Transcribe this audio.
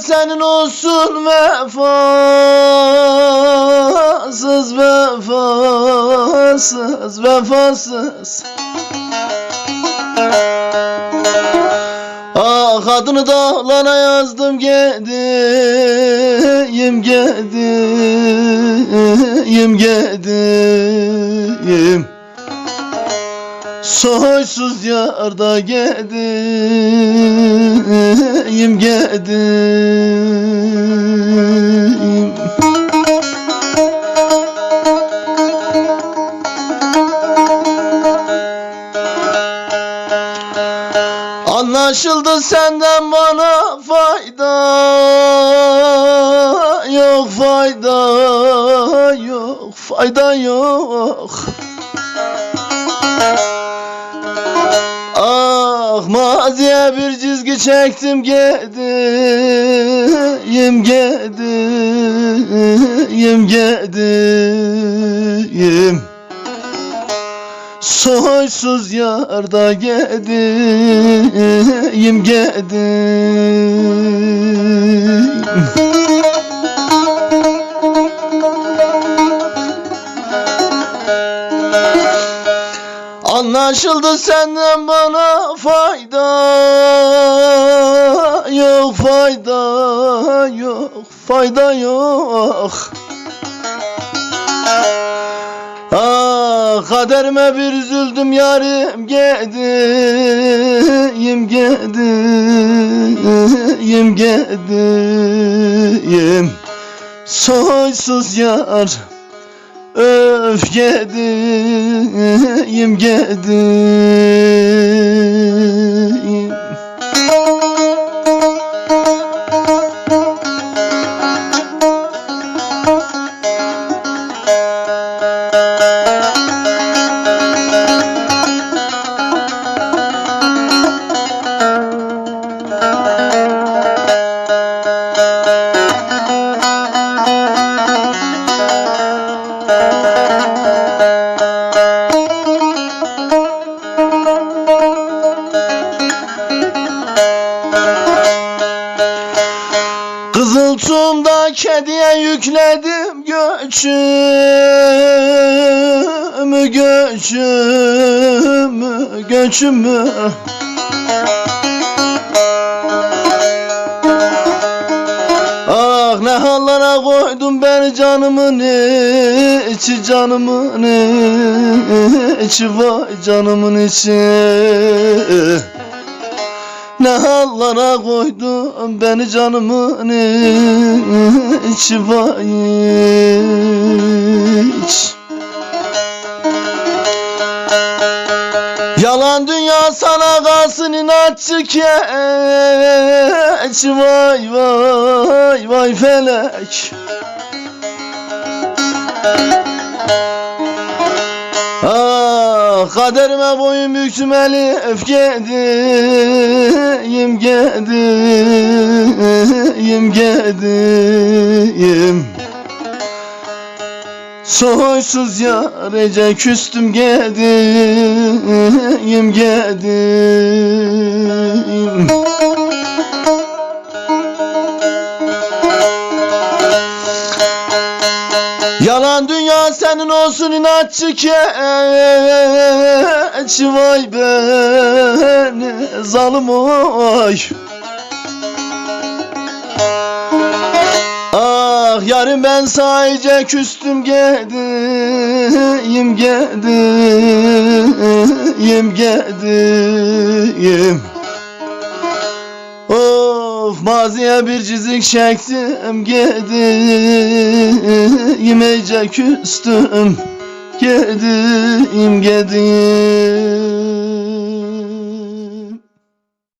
senin olsun vefasız vefasız vefasız. Ah adını dağlara yazdım gideyim gideyim gideyim. Soysuz yarda gideyim gideyim Anlaşıldı senden bana fayda. Yok fayda yok fayda yok Ah maziye bir çizgi çektim gideyim gideyim gideyim. Soysuz yarda gideyim gideyim senden bana fayda yok fayda yok fayda yok. Ah kaderime bir üzüldüm yarim gideyim gideyim gideyim. Soysuz yar öf gideyim gideyim kediye yükledim göçümü göçümü göçümü. Ah ne hallara koydum beni canımın içi canımın içi vay canımın içi ne hallara koydun beni canımın içi vay iç. Yalan dünya sana kalsın inatçı keç Vay vay vay felek kaderime boyun büktüm elif gideyim gideyim gideyim Soysuz yarece küstüm gideyim gideyim Yalan dünya senin olsun inatçı keç Vay beni zalim oy. Ah yarın ben sadece küstüm gideyim gideyim gideyim. Of maziye bir çizik çektim gideyim iyice küstüm gideyim gideyim